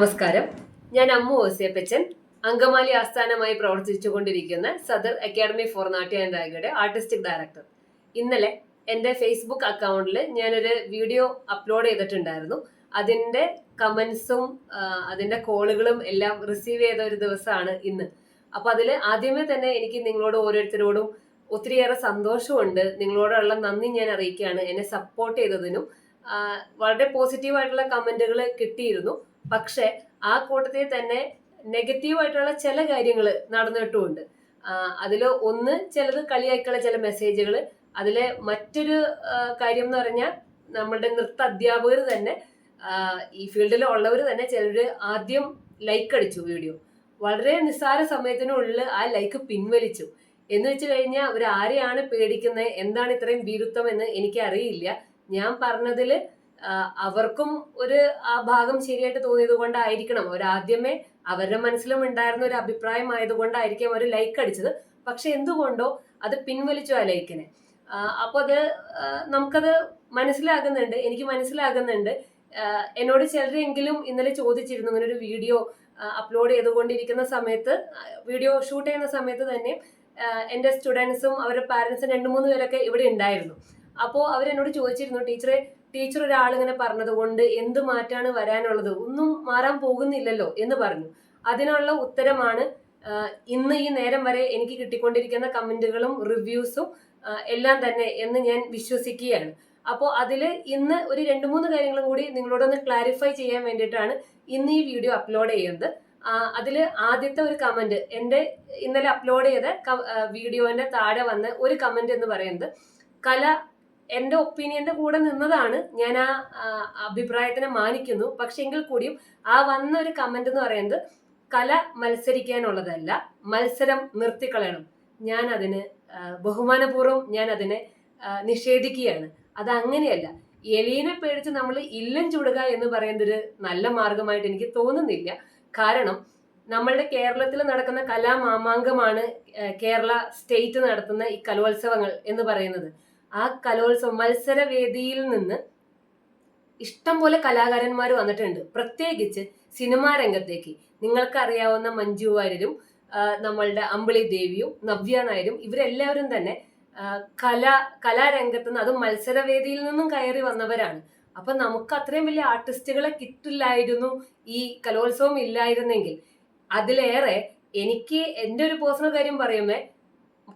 നമസ്കാരം. ഞാൻ അമ്മു ഓസിയപ്പച്ചൻ. അങ്കമാലി ആസ്ഥാനമായി പ്രവർത്തിച്ചുകൊണ്ടിരിക്കുന്ന Sadar academy for natya and artistic director. ഇന്നലെ എന്റെ ഫേസ്ബുക്ക് അക്കൗണ്ടിൽ ഞാനൊരു വീഡിയോ അപ്ലോഡ് ചെയ്തിട്ടുണ്ടായിരുന്നു. അതിന്റെ കമൻസും അതിന്റെ കോളുകളും എല്ലാം റിസീവ് ചെയ്ത ഒരു ദിവസമാണ് ഇന്ന്. അപ്പോൾ അതിൽ ആദ്യമേ തന്നെ എനിക്ക് നിങ്ങളോട് ഓരോരുത്തരോടും ഒത്തിരിയേറെ സന്തോഷമുണ്ട്. നിങ്ങളോടുള്ള നന്ദി ഞാൻ അറിയിക്കുകയാണ്. എന്നെ സപ്പോർട്ട് ചെയ്തതിനും വളരെ വളരെ പോസിറ്റീവായിട്ടുള്ള കമന്റുകൾ കിട്ടിയിരുന്നു. പക്ഷെ ആ കൂട്ടത്തിൽ തന്നെ നെഗറ്റീവായിട്ടുള്ള ചില കാര്യങ്ങൾ നടന്നിട്ടുമുണ്ട്. അതിൽ ഒന്ന് ചിലത് കളിയാക്കിയുള്ള ചില മെസ്സേജുകൾ അതിലെ മറ്റൊരു കാര്യം എന്ന് പറഞ്ഞാൽ നമ്മുടെ നൃത്ത അധ്യാപകർ തന്നെ ഈ ഫീൽഡിൽ ഉള്ളവർ തന്നെ ചിലർ ആദ്യം ലൈക്ക് അടിച്ചു വീഡിയോ വളരെ നിസ്സാര സമയത്തിനുള്ളിൽ ആ ലൈക്ക് പിൻവലിച്ചു. എന്ന് വെച്ച് കഴിഞ്ഞാൽ അവർ ആരെയാണ് പേടിക്കുന്നത്? എന്താണ് ഇത്രയും ഭീരുത്വം എന്ന് എനിക്ക് അറിയില്ല ഞാൻ പറഞ്ഞതിൽ അവർക്കും ഒരു ആ ഭാഗം ശരിയായിട്ട് തോന്നിയത് കൊണ്ടായിരിക്കണം. അവർ ആദ്യമേ അവരുടെ മനസ്സിലും ഉണ്ടായിരുന്ന ഒരു അഭിപ്രായം ആയതുകൊണ്ടായിരിക്കും അവർ ലൈക്ക് അടിച്ചത്. പക്ഷെ എന്തുകൊണ്ടോ അത് പിൻവലിച്ചു ആ ലൈക്കിനെ അപ്പോൾ അത് നമുക്കത് മനസ്സിലാകുന്നുണ്ട്. എനിക്ക് മനസ്സിലാകുന്നുണ്ട്. എന്നോട് ചിലരെങ്കിലും ഇന്നലെ ചോദിച്ചിരുന്നു ഇങ്ങനെ ഒരു വീഡിയോ അപ്ലോഡ് ചെയ്തുകൊണ്ടിരിക്കുന്ന സമയത്ത് വീഡിയോ ഷൂട്ട് ചെയ്യുന്ന സമയത്ത് തന്നെ എന്റെ സ്റ്റുഡൻസും അവരുടെ പാരൻസും രണ്ട് മൂന്ന് പേരൊക്കെ ഇവിടെ ഉണ്ടായിരുന്നു. അപ്പോൾ അവരെന്നോട് ചോദിച്ചിരുന്നു ടീച്ചറെ ടീച്ചർ ഒരാളിങ്ങനെ പറഞ്ഞത് കൊണ്ട് എന്ത് മാറ്റാണ് വരാനുള്ളത്? ഒന്നും മാറാൻ പോകുന്നില്ലല്ലോ എന്ന് പറഞ്ഞു. അതിനുള്ള ഉത്തരമാണ് ഇന്ന് ഈ നേരം വരെ എനിക്ക് കിട്ടിക്കൊണ്ടിരിക്കുന്ന കമന്റുകളും റിവ്യൂസും എല്ലാം തന്നെ എന്ന് ഞാൻ വിശ്വസിക്കുകയാണ്. അപ്പോൾ അതിൽ ഇന്ന് ഒരു രണ്ട് മൂന്ന് കാര്യങ്ങളും കൂടി നിങ്ങളോടൊന്ന് ക്ലാരിഫൈ ചെയ്യാൻ വേണ്ടിയിട്ടാണ് ഇന്ന് ഈ വീഡിയോ അപ്ലോഡ് ചെയ്യുന്നത്. അതിൽ ആദ്യത്തെ ഒരു കമന്റ് എന്റെ ഇന്നലെ അപ്ലോഡ് ചെയ്ത വീഡിയോന്റെ താഴെ വന്ന ഒരു കമന്റ് എന്ന് പറയുന്നത് കല എന്റെ ഒപ്പീനിയന്റെ കൂടെ നിന്നതാണ് ഞാൻ ആ അഭിപ്രായത്തിനെ മാനിക്കുന്നു. പക്ഷെ എങ്കിൽ കൂടിയും ആ വന്ന ഒരു കമന്റ് എന്ന് പറയുന്നത് കല മത്സരിക്കാനുള്ളതല്ല മത്സരം നിർത്തിക്കളയണം. ഞാൻ അതിന് ബഹുമാനപൂർവം ഞാൻ അതിനെ നിഷേധിക്കുകയാണ്. അത് അങ്ങനെയല്ല. എലീനെ പേടിച്ച് നമ്മൾ ഇല്ലം ചൂടുക എന്ന് പറയുന്നൊരു നല്ല മാർഗമായിട്ട് എനിക്ക് തോന്നുന്നില്ല. കാരണം നമ്മളുടെ കേരളത്തിൽ നടക്കുന്ന കലാമാമാങ്കമാണ് കേരള സ്റ്റേറ്റ് നടത്തുന്ന ഈ കലോത്സവങ്ങൾ എന്ന് പറയുന്നത്. ആ കലോത്സവം മത്സരവേദിയിൽ നിന്ന് ഇഷ്ടം പോലെ കലാകാരന്മാർ വന്നിട്ടുണ്ട്. പ്രത്യേകിച്ച് സിനിമാ രംഗത്തേക്ക്. നിങ്ങൾക്ക് അറിയാവുന്ന മഞ്ജു വാര്യരും നമ്മളുടെ അമ്പിളി ദേവിയും നവ്യ നായരും ഇവരെല്ലാവരും തന്നെ കല കലാരംഗത്ത് നിന്ന് അതും മത്സരവേദിയിൽ നിന്നും കയറി വന്നവരാണ്. അപ്പൊ നമുക്ക് അത്രയും വലിയ ആർട്ടിസ്റ്റുകളെ കിട്ടില്ലായിരുന്നു ഈ കലോത്സവം ഇല്ലായിരുന്നെങ്കിൽ. അതിലേറെ എനിക്ക് എന്റെ ഒരു പേഴ്സണൽ കാര്യം പറയുമ്പോ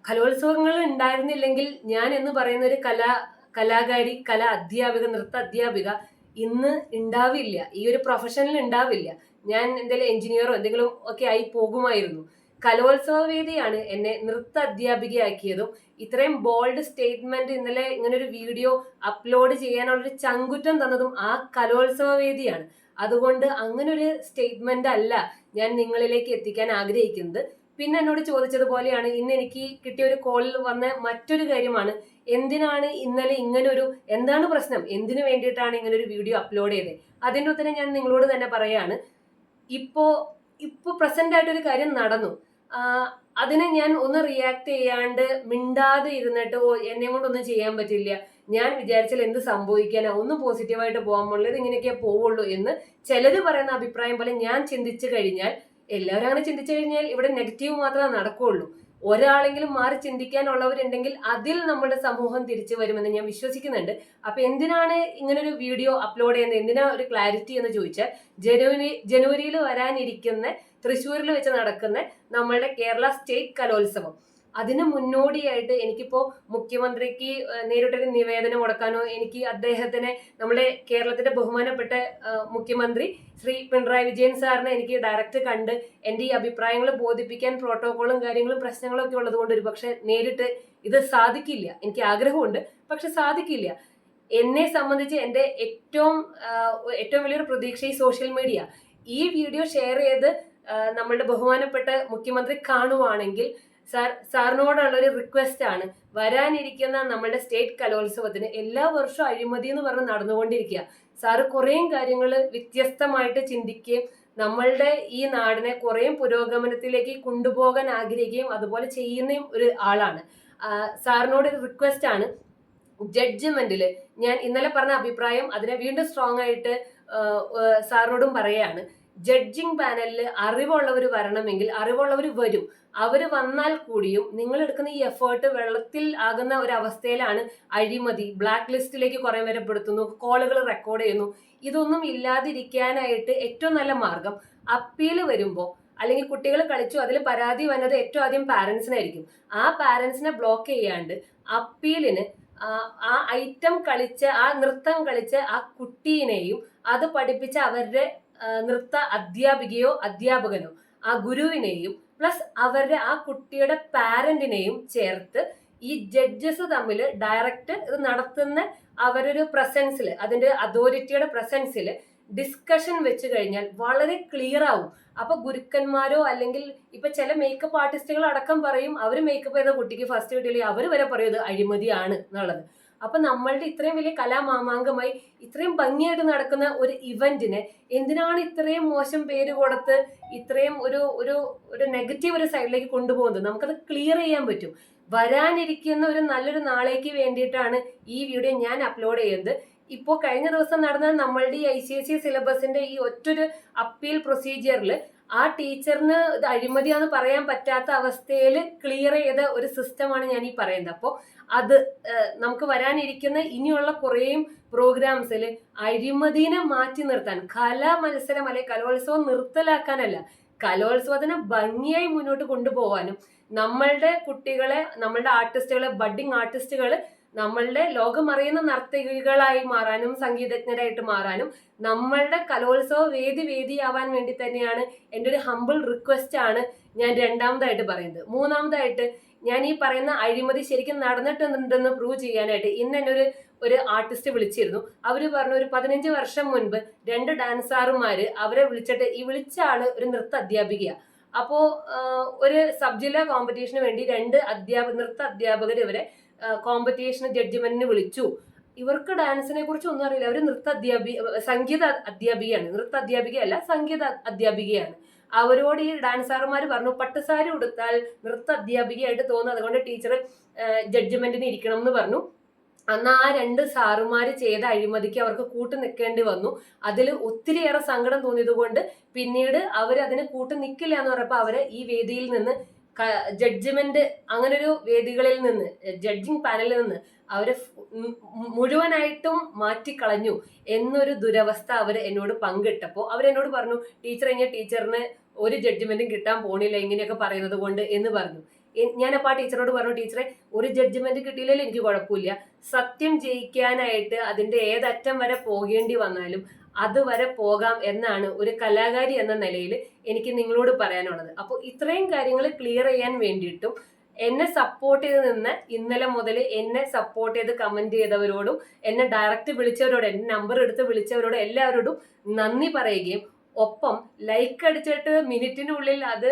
കലോത്സവങ്ങൾ ഉണ്ടായിരുന്നില്ലെങ്കിൽ ഞാൻ എന്ന് പറയുന്ന ഒരു കലാ കലാകാരി കല അധ്യാപിക നൃത്ത അധ്യാപിക ഇന്ന് ഉണ്ടാവില്ല. ഈ ഒരു പ്രൊഫഷനിൽ ഉണ്ടാവില്ല. ഞാൻ എന്തെങ്കിലും എഞ്ചിനീയറോ എന്തെങ്കിലും ഒക്കെ ആയി പോകുമായിരുന്നു. കലോത്സവ വേദിയാണ് എന്നെ നൃത്ത അധ്യാപികയാക്കിയതും ഇത്രയും ബോൾഡ് സ്റ്റേറ്റ്മെന്റ് ഇന്നലെ ഇങ്ങനെ ഒരു വീഡിയോ അപ്ലോഡ് ചെയ്യാനുള്ളൊരു ചങ്കുറ്റം തന്നതും ആ കലോത്സവ വേദിയാണ്. അതുകൊണ്ട് അങ്ങനെ ഒരു സ്റ്റേറ്റ്മെന്റ് അല്ല ഞാൻ നിങ്ങളിലേക്ക് എത്തിക്കാൻ ആഗ്രഹിക്കുന്നത്. പിന്നെ എന്നോട് ചോദിച്ചതുപോലെയാണ് ഇന്ന് എനിക്ക് കിട്ടിയ ഒരു കോളിൽ വന്ന മറ്റൊരു കാര്യമാണ്. എന്തിനാണ് ഇന്നലെ ഇങ്ങനെ ഒരു എന്താണ് പ്രശ്നം? എന്തിനു വേണ്ടിയിട്ടാണ് ഇങ്ങനെ ഒരു വീഡിയോ അപ്ലോഡ് ചെയ്തത്? അതിന്റെ ഉത്തരം ഞാൻ നിങ്ങളോട് തന്നെ പറയാണ്. ഇപ്പോ ഇപ്പൊ പ്രസന്റ് ആയിട്ടൊരു കാര്യം നടന്നു. അതിനെ ഞാൻ ഒന്ന് റിയാക്ട് ചെയ്യാണ്ട് മിണ്ടാതെ ഇരുന്നിട്ട് എന്നെ കൊണ്ടൊന്നും ചെയ്യാൻ പറ്റില്ല. ഞാൻ വിചാരിച്ചാൽ എന്ത് സംഭവിക്കാനാ? ഒന്നും പോസിറ്റീവായിട്ട് പോകാൻ പോലുള്ളത് ഇങ്ങനെയൊക്കെ പോവുള്ളൂ എന്ന് ചിലര് പറയുന്ന അഭിപ്രായം പോലെ ഞാൻ ചിന്തിച്ചു കഴിഞ്ഞാൽ എല്ലാവരും അങ്ങനെ ചിന്തിച്ചു കഴിഞ്ഞാൽ ഇവിടെ നെഗറ്റീവ് മാത്രമേ നടക്കുകയുള്ളൂ ഒരാളെങ്കിലും മാറി ചിന്തിക്കാനുള്ളവരുണ്ടെങ്കിൽ അതിൽ നമ്മുടെ സമൂഹം തിരിച്ചു വരുമെന്ന് ഞാൻ വിശ്വസിക്കുന്നുണ്ട്. അപ്പൊ എന്തിനാണ് ഇങ്ങനൊരു വീഡിയോ അപ്ലോഡ് ചെയ്യുന്നത്? എന്തിനാ ഒരു ക്ലാരിറ്റി എന്ന് ചോദിച്ചാൽ ജനുവരി ജനുവരിയിൽ വരാനിരിക്കുന്ന തൃശ്ശൂരിൽ വെച്ച് നടക്കുന്ന നമ്മളുടെ കേരള സ്റ്റേറ്റ് കലോത്സവം. അതിന് മുന്നോടിയായിട്ട് എനിക്കിപ്പോ മുഖ്യമന്ത്രിക്ക് നേരിട്ടൊരു നിവേദനം കൊടുക്കാനോ എനിക്ക് അദ്ദേഹത്തിനെ നമ്മുടെ കേരളത്തിന്റെ ബഹുമാനപ്പെട്ട മുഖ്യമന്ത്രി ശ്രീ പിണറായി വിജയൻ സാറിനെ എനിക്ക് ഡയറക്റ്റ് കണ്ട് എന്റെ ഈ അഭിപ്രായങ്ങൾ ബോധിപ്പിക്കാൻ പ്രോട്ടോകോളും കാര്യങ്ങളും പ്രശ്നങ്ങളും ഒക്കെ ഉള്ളത് കൊണ്ട് ഒരു പക്ഷെ നേരിട്ട് ഇത് സാധിക്കില്ല. എനിക്ക് ആഗ്രഹമുണ്ട് പക്ഷെ സാധിക്കില്ല. എന്നെ സംബന്ധിച്ച് എന്റെ ഏറ്റവും ഏറ്റവും വലിയൊരു പ്രതീക്ഷ ഈ സോഷ്യൽ മീഡിയ ഈ വീഡിയോ ഷെയർ ചെയ്ത് നമ്മളുടെ ബഹുമാനപ്പെട്ട മുഖ്യമന്ത്രി കാണുവാണെങ്കിൽ സാർ സാറിനോടുള്ള ഒരു റിക്വസ്റ്റ് ആണ് വരാനിരിക്കുന്ന നമ്മുടെ സ്റ്റേറ്റ് കലോത്സവത്തിന് എല്ലാ വർഷവും അഴിമതി എന്ന് പറഞ്ഞ് നടന്നുകൊണ്ടിരിക്കുക സാറ് കുറേയും കാര്യങ്ങൾ വ്യത്യസ്തമായിട്ട് ചിന്തിക്കുകയും നമ്മളുടെ ഈ നാടിനെ കുറേയും പുരോഗമനത്തിലേക്ക് കൊണ്ടുപോകാൻ ആഗ്രഹിക്കുകയും അതുപോലെ ചെയ്യുന്നയും ഒരു ആളാണ്. സാറിനോട് ഒരു റിക്വസ്റ്റ് ആണ് ജഡ്ജ്മെന്റിൽ ഞാൻ ഇന്നലെ പറഞ്ഞ അഭിപ്രായം അതിനെ വീണ്ടും സ്ട്രോങ് ആയിട്ട് സാറിനോടും പറയാണ് ജഡ്ജിങ് പാനലിൽ അറിവുള്ളവർ വരണമെങ്കിൽ അറിവുള്ളവർ വരും. അവർ വന്നാൽ കൂടിയും നിങ്ങൾ എടുക്കുന്ന ഈ എഫേർട്ട് വെള്ളത്തിൽ ആകുന്ന ഒരു അവസ്ഥയിലാണ് അഴിമതി ബ്ലാക്ക് ലിസ്റ്റിലേക്ക് കുറെ പേരെ പെടുത്തുന്നു കോളുകൾ റെക്കോർഡ് ചെയ്യുന്നു. ഇതൊന്നും ഇല്ലാതിരിക്കാനായിട്ട് ഏറ്റവും നല്ല മാർഗം അപ്പീൽ വരുമ്പോൾ അല്ലെങ്കിൽ കുട്ടികൾ കളിച്ചു അതിൽ പരാതി വന്നത് ഏറ്റവും ആദ്യം പാരൻസിനായിരിക്കും ആ പാരൻസിനെ ബ്ലോക്ക് ചെയ്യാണ്ട് അപ്പീലിന് ആ ഐറ്റം കളിച്ച് ആ നൃത്തം കളിച്ച് ആ കുട്ടീനെയും അത് പഠിപ്പിച്ച് അവരുടെ നൃത്ത അധ്യാപികയോ അധ്യാപകനോ ആ ഗുരുവിനെയും പ്ലസ് അവരുടെ ആ കുട്ടിയുടെ പാരന്റിനെയും ചേർത്ത് ഈ ജഡ്ജസ് തമ്മിൽ ഡയറക്റ്റ് ഇത് നടത്തുന്ന അവരൊരു പ്രസൻസിൽ അതിന്റെ അതോറിറ്റിയുടെ പ്രസൻസിൽ ഡിസ്കഷൻ വെച്ച് കഴിഞ്ഞാൽ വളരെ ക്ലിയർ ആവും. അപ്പൊ ഗുരുക്കന്മാരോ അല്ലെങ്കിൽ ഇപ്പൊ ചില മേക്കപ്പ് ആർട്ടിസ്റ്റുകൾ അടക്കം പറയും അവർ മേക്കപ്പ് ചെയ്ത കുട്ടിക്ക് ഫസ്റ്റ് കിട്ടിയില്ലെങ്കിൽ അവർ വരെ പറയും ഇത് അഴിമതിയാണ് എന്നുള്ളത്. അപ്പൊ നമ്മളുടെ ഇത്രയും വലിയ കലാമാമാങ്കമായി ഇത്രയും ഭംഗിയായിട്ട് നടക്കുന്ന ഒരു ഇവന്റിന് എന്തിനാണ് ഇത്രയും മോശം പേര് കൊടുത്ത് ഇത്രയും ഒരു ഒരു ഒരു നെഗറ്റീവ് ഒരു സൈഡിലേക്ക് കൊണ്ടുപോകുന്നത്? നമുക്കത് ക്ലിയർ ചെയ്യാൻ പറ്റും. വരാനിരിക്കുന്ന ഒരു നല്ലൊരു നാളേക്ക് വേണ്ടിയിട്ടാണ് ഈ വീഡിയോ ഞാൻ അപ്ലോഡ് ചെയ്തത് ഇപ്പോൾ കഴിഞ്ഞ ദിവസം നടന്ന നമ്മളുടെ ഈ ഐ സി എസ് സി സിലബസിന്റെ ഈ ഒറ്റൊരു അപ്പീൽ പ്രൊസീജിയറിൽ ആ ടീച്ചറിന് ഇത് അഴിമതിയാന്ന് പറയാൻ പറ്റാത്ത അവസ്ഥയിൽ ക്ലിയർ ചെയ്ത ഒരു സിസ്റ്റമാണ് ഞാൻ ഈ പറയുന്നത്. അപ്പോൾ അത് നമുക്ക് വരാനിരിക്കുന്ന ഇനിയുള്ള കുറേയും പ്രോഗ്രാംസിൽ അഴിമതിനെ മാറ്റി നിർത്താൻ കലാ മത്സരം അല്ലെങ്കിൽ കലോത്സവം നിർത്തലാക്കാനല്ല കലോത്സവത്തിനെ ഭംഗിയായി മുന്നോട്ട് കൊണ്ടുപോകാനും നമ്മളുടെ കുട്ടികളെ നമ്മളുടെ ആർട്ടിസ്റ്റുകളെ ബഡ്ഡിങ് ആർട്ടിസ്റ്റുകൾ നമ്മളുടെ ലോകമറിയുന്ന നർത്തകികളായി മാറാനും സംഗീതജ്ഞരായിട്ട് മാറാനും നമ്മളുടെ കലോത്സവ വേദി വേദിയാവാൻ വേണ്ടി തന്നെയാണ് എന്റെ ഒരു ഹമ്പിൾ റിക്വസ്റ്റ് ആണ് ഞാൻ രണ്ടാമതായിട്ട് പറയുന്നത്. മൂന്നാമതായിട്ട് ഞാൻ ഈ പറയുന്ന അഴിമതി ശരിക്കും നടന്നിട്ടുണ്ടെന്ന് പ്രൂവ് ചെയ്യാനായിട്ട് ഇന്ന് എന്നെ ഒരു ഒരു ആർട്ടിസ്റ്റ് വിളിച്ചിരുന്നു. അവർ പറഞ്ഞു ഒരു പതിനഞ്ച് വർഷം മുൻപ് രണ്ട് ഡാൻസാറുമാര് അവരെ വിളിച്ചിട്ട് ഈ വിളിച്ച ആൾ ഒരു നൃത്ത അധ്യാപിക അപ്പോ ഒരു സബ് ജില്ലാ കോമ്പറ്റീഷന് വേണ്ടി രണ്ട് അധ്യാപക നൃത്ത അധ്യാപകർ ഇവരെ കോമ്പറ്റീഷൻ ജഡ്ജ്മെന്റിന് വിളിച്ചു. ഇവർക്ക് ഡാൻസിനെ കുറിച്ച് ഒന്നും അറിയില്ല. അവർ നൃത്ത അധ്യാപി സംഗീത അധ്യാപികയാണ്. നൃത്ത അധ്യാപികയല്ല സംഗീത അധ്യാപികയാണ്. അവരോട് ഈ ഡാൻസർമാർ പറഞ്ഞു പട്ടുസാരി ഉടുത്താൽ നൃത്ത അധ്യാപികയായിട്ട് തോന്നുന്നു അതുകൊണ്ട് ടീച്ചർ ജഡ്ജ്മെന്റിന് ഇരിക്കണം എന്ന് പറഞ്ഞു. അന്ന് ആ രണ്ട് സാറുമാര് ചെയ്ത അഴിമതിക്ക് അവർക്ക് കൂട്ടു നിൽക്കേണ്ടി വന്നു. അതിൽ ഒത്തിരിയേറെ സങ്കടം തോന്നിയത് കൊണ്ട് പിന്നീട് അവർ അതിന് കൂട്ടു നിൽക്കില്ല എന്ന് പറഞ്ഞപ്പോൾ അവരെ ഈ വേദിയിൽ നിന്ന് ജഡ്ജ്മെന്റ് അങ്ങനെ ഒരു വേദികളിൽ നിന്ന് ജഡ്ജിങ് പാനലിൽ നിന്ന് അവരെ മുഴുവനായിട്ടും മാറ്റിക്കളഞ്ഞു എന്നൊരു ദുരവസ്ഥ അവർ എന്നോട് പങ്കിട്ടപ്പോൾ അവരെന്നോട് പറഞ്ഞു ടീച്ചർ ഇങ്ങനെ ടീച്ചറിന് ഒരു ജഡ്ജ്മെന്റും കിട്ടാൻ പോണില്ല ഇങ്ങനെയൊക്കെ പറയുന്നത് കൊണ്ട് എന്ന് പറഞ്ഞു. ഞാൻ അപ്പോൾ ആ ടീച്ചറോട് പറഞ്ഞു ടീച്ചറെ ഒരു ജഡ്ജ്മെന്റ് കിട്ടിയില്ലെങ്കിൽ എനിക്ക് കുഴപ്പമില്ല. സത്യം ജയിക്കാനായിട്ട് അതിന്റെ ഏതറ്റം വരെ പോകേണ്ടി വന്നാലും അതുവരെ പോകാം എന്നാണ് ഒരു കലാകാരി എന്ന നിലയിൽ എനിക്ക് നിങ്ങളോട് പറയാനുള്ളത്. അപ്പോൾ ഇത്രയും കാര്യങ്ങൾ ക്ലിയർ ചെയ്യാൻ വേണ്ടിയിട്ടും എന്നെ സപ്പോർട്ട് ചെയ്ത് നിന്ന് ഇന്നലെ മുതൽ എന്നെ സപ്പോർട്ട് ചെയ്ത് കമന്റ് ചെയ്തവരോടും എന്നെ ഡയറക്റ്റ് വിളിച്ചവരോടും എന്റെ നമ്പർ എടുത്ത് വിളിച്ചവരോടും എല്ലാവരോടും നന്ദി പറയുകയും ഒപ്പം ലൈക്ക് അടിച്ചിട്ട് മിനിറ്റിനുള്ളിൽ അത്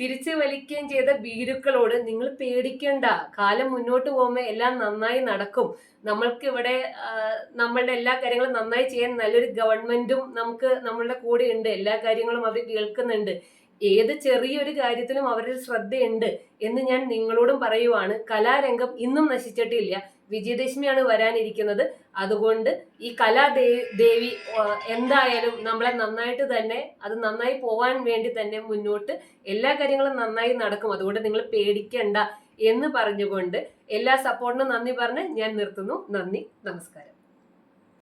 തിരിച്ചു വലിക്കുകയും ചെയ്ത ഭീരുക്കളോട് നിങ്ങൾ പേടിക്കണ്ട. കാലം മുന്നോട്ട് പോകുമ്പോൾ എല്ലാം നന്നായി നടക്കും. നമ്മൾക്ക് ഇവിടെ നമ്മളുടെ എല്ലാ കാര്യങ്ങളും നന്നായി ചെയ്യാൻ നല്ലൊരു ഗവൺമെന്റും നമുക്ക് നമ്മളുടെ കൂടെ ഉണ്ട്. എല്ലാ കാര്യങ്ങളും അവർ കേൾക്കുന്നുണ്ട്. ഏത് ചെറിയൊരു കാര്യത്തിലും അവരുടെ ശ്രദ്ധയുണ്ട് എന്ന് ഞാൻ നിങ്ങളോടും പറയുവാണ്. കലാരംഗം ഇന്നും നശിച്ചിട്ടില്ല. വിജയദശമിയാണ് വരാനിരിക്കുന്നത്. അതുകൊണ്ട് ഈ കലാദേ ദേവി എന്തായാലും നമ്മളെ നന്നായിട്ട് തന്നെ അത് നന്നായി പോവാൻ വേണ്ടി തന്നെ മുന്നോട്ട് എല്ലാ കാര്യങ്ങളും നന്നായി നടക്കും. അതുകൊണ്ട് നിങ്ങൾ പേടിക്കണ്ട എന്ന് പറഞ്ഞുകൊണ്ട് എല്ലാ സപ്പോർട്ടിനും നന്ദി പറഞ്ഞ് ഞാൻ നിർത്തുന്നു. നന്ദി നമസ്കാരം.